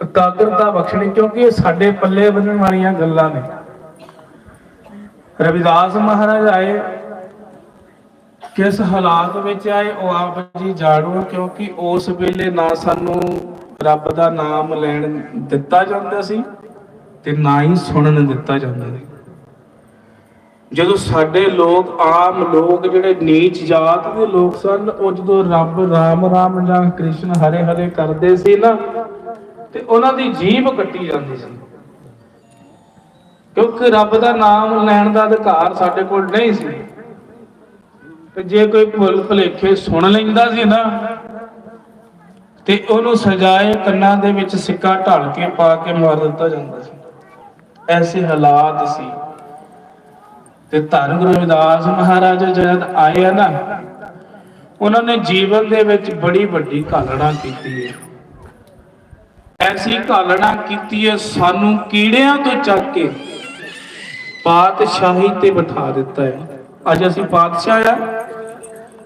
ਇਕਾਗਰਤਾ ਬਖਸ਼ਣੀ ਕਿਉਂਕਿ ਇਹ ਸਾਡੇ ਪੱਲੇ ਬੰਨਣ ਵਾਲੀਆਂ ਗੱਲਾਂ ਨੇ। ਰਵਿਦਾਸ ਮਹਾਰਾਜ ਆਏ, ਕਿਸ ਹਾਲਾਤ ਵਿੱਚ ਆਏ, ਉਹ ਆਪ ਜੀ ਜਾਣੋ, ਕਿਉਂਕਿ ਉਸ ਵੇਲੇ ਨਾ ਸਾਨੂੰ ਰੱਬ ਦਾ ਨਾਮ ਲੈਣ ਦਿੱਤਾ ਜਾਂਦਾ ਸੀ ਤੇ ਨਾ ਹੀ ਸੁਣਨ ਦਿੱਤਾ ਜਾਂਦਾ ਸੀ। ਜਦੋਂ ਸਾਡੇ ਲੋਕ, ਆਮ ਲੋਕ, ਜਿਹੜੇ ਨੀਚ ਜਾਤ ਦੇ ਲੋਕ ਸਨ, ਉਹ ਜਦੋਂ ਰੱਬ ਰਾਮ ਰਾਮ ਜਾਂ ਕ੍ਰਿਸ਼ਨ ਹਰੇ ਹਰੇ ਕਰਦੇ ਸੀ ਨਾ ਤੇ ਉਹਨਾਂ ਦੀ ਜੀਭ ਕੱਟੀ ਜਾਂਦੀ ਸੀ। ਕਿਉਂਕਿ ਰੱਬ ਦਾ ਨਾਮ ਲੈਣ ਦਾ ਅਧਿਕਾਰ ਸਾਡੇ ਕੋਲ ਨਹੀਂ ਸੀ। ਤੇ ਜੇ ਕੋਈ ਭੁੱਲ ਭੁਲੇਖੇ ਸੁਣ ਲੈਂਦਾ ਸੀ ਨਾ, ਤੇ ਉਹਨੂੰ ਸਜਾਏ ਕੰਨਾਂ ਦੇ ਵਿੱਚ ਸਿੱਕਾ ਢਾਲ ਕੇ ਪਾ ਕੇ ਮਾਰ ਦਿੱਤਾ ਜਾਂਦਾ ਸੀ। ਐਸੇ ਹਾਲਾਤ ਸੀ। ਤੇ ਧੰਨ ਗੁਰੂ ਰਵਿਦਾਸ ਮਹਾਰਾਜ ਜਦ ਆਏ ਆ ਨਾ, ਉਹਨਾਂ ਨੇ ਜੀਵਨ ਦੇ ਵਿੱਚ ਬੜੀ ਵੱਡੀ ਘਾਲਣਾ ਕੀਤੀ ਹੈ। ਐਸੀ ਘਾਲਣਾ ਕੀਤੀ ਹੈ, ਸਾਨੂੰ ਕੀੜਿਆਂ ਤੋਂ ਚੱਕ ਕੇ ਪਾਤਸ਼ਾਹੀ ਤੇ ਬਿਠਾ ਦਿੱਤਾ ਹੈ। ਅੱਜ ਅਸੀਂ ਪਾਤਸ਼ਾਹ ਆ,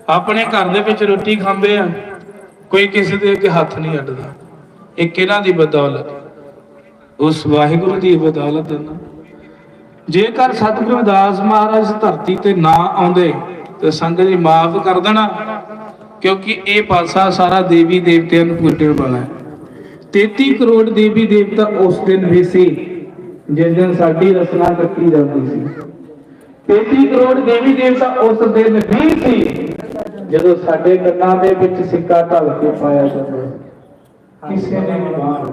ਆਪਣੇ ਘਰ ਦੇ ਵਿੱਚ ਰੋਟੀ ਖਾਂਦੇ ਆ, ਕੋਈ ਕਿਸੇ ਦੇ ਅੱਗੇ ਹੱਥ ਨਹੀਂ ਅੱਡਦਾ। ਇਹ ਕਿਹਨਾਂ ਦੀ ਬਦੌਲਤ, ਉਸ ਵਾਹਿਗੁਰੂ ਦੀ ਬਦੌਲਤ ਹੈ ਜੇਕਰ ਸਤਿਗੁਰੂ ਦਾਸ ਮਹਾਰਾਜ ਧਰਤੀ ਤੇ ਨਾ ਆਉਂਦੇ, ਤੇ ਸੰਗਤ ਜੀ ਮਾਫ ਕਰ ਦੇਣਾ, ਕਿਉਂਕਿ ਇਹ ਪਾਸਾ ਸਾਰਾ ਦੇਵੀ ਦੇਵਤਿਆਂ ਨੂੰ ਪੁੱਜਣ ਵਾਲਾ ਹੈ। 33 ਕਰੋੜ ਦੇਵੀ ਦੇਵਤਾ ਉਸ ਦਿਨ ਵੀ ਸੀ ਜਿਸ ਦਿਨ ਸਾਡੀ ਰਚਨਾ ਕੀਤੀ ਜਾਂਦੀ ਸੀ। 33 ਕਰੋੜ ਦੇਵੀ ਦੇਵਤਾ ਉਸ ਦਿਨ ਵੀ ਸੀ ਜਦੋਂ ਸਾਡੇ ਕੰਨਾਂ ਦੇ ਵਿੱਚ ਸਿੱਕਾ ਢਲ ਕੇ ਪਾਇਆ ਜਾਂਦਾ। ਕਿਸੇ ਨੇ ਬਾਹਰ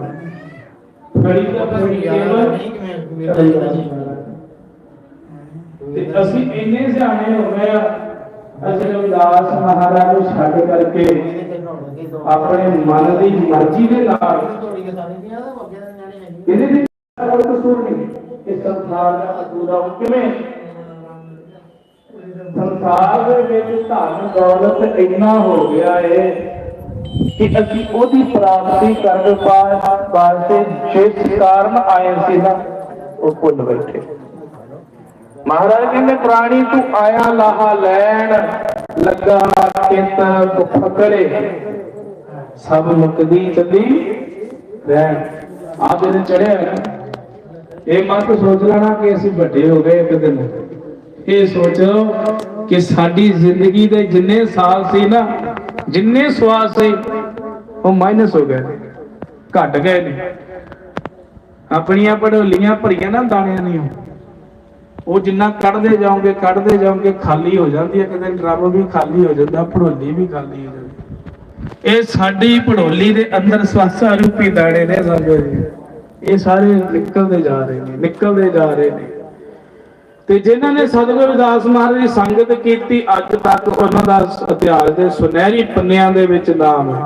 ਬੜੀ ਤਾਂ ਬੜੀ ਕੇਵਲ ਤੇ ਅਸੀਂ ਇੰਨੇ ਸਿਆਣੇ ਹੋ ਗਏ ਆ ਅਸੀਂ ਰਵਿਦਾਸ ਮਹਾਰਾਜ ਨੂੰ ਛੱਡ ਕਰਕੇ ਆਪਣੇ ਮਨ ਦੀ ਮਰਜ਼ੀ ਦੇ ਨਾਲ। ਇਹਦੇ ਵਿੱਚ ਕੋਈ ਕਸੂਰ ਨਹੀਂ। ਇਸ ਸੰਸਾਰ ਦਾ ਅਧੂਰਾ ਕਿਵੇਂ ਸੰਸਾਰ ਦੇ ਵਿੱਚ ਧਨ ਦੌਲਤ ਇੰਨਾ ਹੋ ਗਿਆ ਏ ਕਿ ਅਸੀਂ ਉਹਦੀ ਪ੍ਰਾਪਤੀ ਕਰਨ ਵਾਸਤੇ ਜਿਸ ਕਾਰਨ ਆਏ ਸੀ ਨਾ ਉਹ ਭੁੱਲ ਬੈਠੇ। ਮਹਾਰਾਜ ਕਹਿੰਦੇ ਪ੍ਰਾਣੀ ਤੂੰ ਆਇਆ ਲਾਹਾ ਲੈਣ। ਲੱਗਾ ਕਿਤ ਫਕੜੇ ਸਭ ਮੁਕਦੀ ਚੱਲੀ ਰਹਿਣ। ਆ ਦਿਨ ਚੜਿਆ ਇਹ ਮਤ ਸੋਚ ਲੈਣਾ ਕਿ ਅਸੀਂ ਵੱਡੇ ਹੋ ਗਏ ਇੱਕ ਦਿਨ। ਇਹ ਸੋਚੋ ਕਿ ਸਾਡੀ ਜ਼ਿੰਦਗੀ ਦੇ ਜਿੰਨੇ ਸਾਲ ਸੀ ਨਾ ਜਿੰਨੇ ਸਵਾਸ ਸੀ ਉਹ ਮਾਈਨਸ ਹੋ ਗਏ। ਨੇ, ਘਟ ਗਏ ਨੇ। ਆਪਣੀਆਂ ਪੜੋਲੀਆਂ ਭਰੀਆਂ ਨਾ ਦਾਣਿਆਂ ਦੀਆਂ। ਉਹ ਜਿੰਨਾ ਕੱਢਦੇ ਜਾਓਗੇ ਕੱਢਦੇ ਜਾਓਗੇ, ਖਾਲੀ ਹੋ ਜਾਂਦੀ ਹੈ। ਕਿਤੇ ਡਰਮ ਵੀ ਖਾਲੀ ਹੋ ਜਾਂਦਾ, ਭੜੋਲੀ ਵੀ ਖਾਲੀ ਹੋ ਜਾਂਦੀ ਇਹ ਸਾਡੀ ਭੜੋਲੀ ਦੇ ਅੰਦਰ ਸਵਾਸਾ ਰੂਪੀ ਦਾਣੇ ਨੇ ਸਮਝੋ ਜੀ ਇਹ ਸਾਰੇ ਨਿਕਲਦੇ ਜਾ ਰਹੇ ਨੇ, ਨਿਕਲਦੇ ਜਾ ਰਹੇ ਨੇ। ਤੇ ਜਿਨ੍ਹਾਂ ਨੇ ਸਤਿਗੁਰੂ ਰਵਿਦਾਸ ਮਹਾਰਾਜ ਦੀ ਸੰਗਤ ਕੀਤੀ, ਅੱਜ ਤੱਕ ਉਹਨਾਂ ਦਾ ਇਤਿਹਾਸ ਦੇ ਸੁਨਹਿਰੀ ਪੰਨਿਆਂ ਦੇ ਵਿੱਚ ਨਾਮ ਹੈ।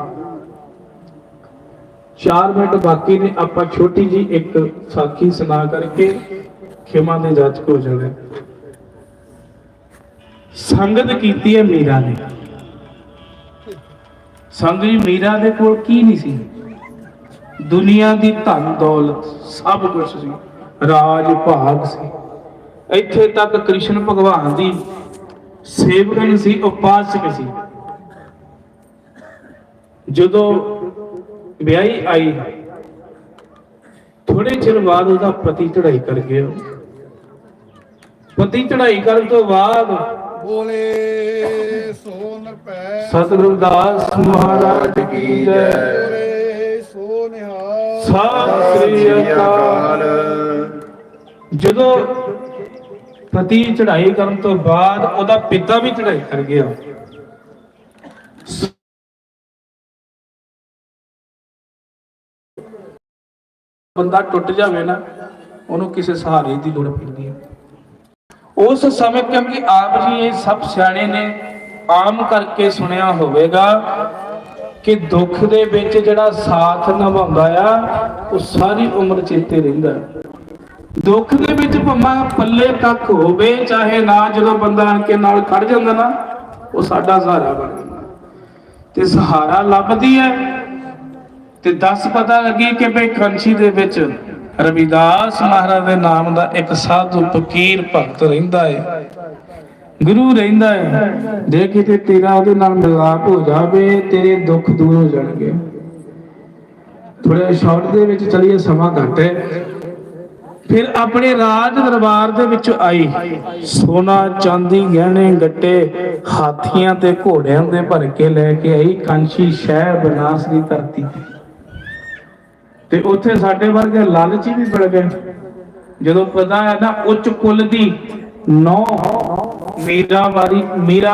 4 ਮਿੰਟ ਬਾਕੀ ਨੇ, ਆਪਾਂ ਛੋਟੀ ਜੀ ਇੱਕ ਸਾਖੀ ਸੁਣਾ ਕਰਕੇ ਖਿਮਾ ਦੇ ਜਾਚਕ ਹੋ ਜਾਵੇ ਸੰਗਤ ਕੀਤੀ ਹੈ ਮੀਰਾ ਨੇ। ਸੰਗ ਜੀ, ਮੀਰਾ ਦੇ ਕੋਲ ਕੀ ਨਹੀਂ ਸੀ? ਦੁਨੀਆ ਦੀ ਧਨ ਦੌਲਤ ਸਭ ਕੁਝ ਸੀ। ਰਾਜ ਭਾਗ ਸੀ। ਇੱਥੇ ਤੱਕ ਕ੍ਰਿਸ਼ਨ ਭਗਵਾਨ ਦੀ ਸੇਵਕਨ ਸੀ, ਉਪਾਸਕ ਸੀ। ਜਦੋਂ ਵਿਆਹੀ ਆਈ ਥੋੜੇ ਚਿਰ ਬਾਅਦ ਉਹਦਾ ਪਤੀ ਚੜਾਈ ਕਰ ਗਿਆ। ਪਤੀ ਚੜਾਈ ਕਰਨ ਤੋਂ ਬਾਅਦ ਬੋਲੇ ਸੋ ਨਰਪੈ ਸਤਿਗੁਰੂ ਦਾਸ ਮਹਾਰਾਜ ਕੀ ਜੈ। ਬੋਲੇ ਸੋ ਨਿਹਾਲ। ਸਤਿ ਸ੍ਰੀ ਅਕਾਲ। ਜਦੋਂ ਪਤੀ ਚੜਾਈ ਕਰਨ ਤੋਂ ਬਾਅਦ ਉਹਦਾ ਪਿਤਾ ਵੀ ਚੜਾਈ ਕਰ ਗਿਆ। ਬੰਦਾ ਟੁੱਟ ਜਾਵੇ ਨਾ ਉਹਨੂੰ ਕਿਸੇ ਸਹਾਰੇ ਦੀ ਲੋੜ ਪੈਂਦੀ ਹੈ। ਉਸ ਸਮੇਂ ਕਿਉਂਕਿ ਆਪ ਜੀ ਇਹ ਸਭ ਸਿਆਣੇ ਨੇ, ਆਮ ਕਰਕੇ ਸੁਣਿਆ ਹੋਵੇਗਾ ਕਿ ਦੁੱਖ ਦੇ ਵਿੱਚ ਜਿਹੜਾ ਸਾਥ ਨਿਭਾਉਂਦਾ ਆ, ਉਹ ਸਾਰੀ ਉਮਰ ਚੇਤੇ ਰਹਿੰਦਾ। ਦੁੱਖ ਦੇ ਵਿੱਚ ਭੰਮਾ ਪੱਲੇ ਤੱਕ ਹੋਵੇ, ਚਾਹੇ ਨਾ ਜਦੋਂ ਬੰਦਾ ਆਣ ਕੇ ਨਾਲ ਖੜ ਜਾਂਦਾ ਨਾ, ਉਹ ਸਾਡਾ ਸਹਾਰਾ ਬਣ ਜਾਂਦਾ। ਤੇ ਸਹਾਰਾ ਲੱਭਦੀ ਹੈ ਤੇ ਦੱਸ ਪਤਾ ਲੱਗੀ ਕਿ ਬਈ ਕੰਛੀ ਦੇ ਵਿੱਚ ਰਵਿਦਾਸ ਮਹਾਰਾਜ ਦੇ ਨਾਮ ਦਾ ਇੱਕ ਸਾਧੂ ਫਕੀਰ ਭਗਤ ਰਹਿੰਦਾ ਹੈ ਗੁਰੂ ਰਹਿੰਦਾ ਹੈ ਜੇ ਕਿਤੇ ਤੇਰਾ ਉਹਦੇ ਨਾਲ ਮਿਲਾਪ ਹੋ ਜਾਵੇ, ਤੇਰੇ ਦੁੱਖ ਦੂਰ ਹੋ ਜਾਣਗੇ। ਥੋੜੇ ਸ਼ਾਰਟ ਦੇ ਵਿੱਚ ਚਲੀਏ, ਸਮਾਂ ਘੱਟ ਹੈ ਫਿਰ ਆਪਣੇ ਰਾਜ ਦਰਬਾਰ ਦੇ ਵਿੱਚ ਆਈ। ਸੋਨਾ, ਚਾਂਦੀ, ਗਹਿਣੇ, ਗੱਟੇ, ਹਾਥੀਆਂ ਤੇ ਘੋੜਿਆਂ ਦੇ ਭਰ ਕੇ ਲੈ ਕੇ ਆਈ। ਕਾਂਸ਼ੀ ਸ਼ਹਿਰ ਬਨਾਸ ਦੀ ਧਰਤੀ ਤੇ। ਤੇ ਉੱਥੇ ਸਾਡੇ ਵਰਗੇ ਲਾਲਚੀ ਵੀ ਬਣ ਗਏ। ਜਦੋਂ ਪਤਾ ਹੈ ਨਾ, ਉੱਚ ਕੁੱਲ ਦੀ ਨੌ ਮੀਰਾ ਵਾਰੀ ਮੀਰਾ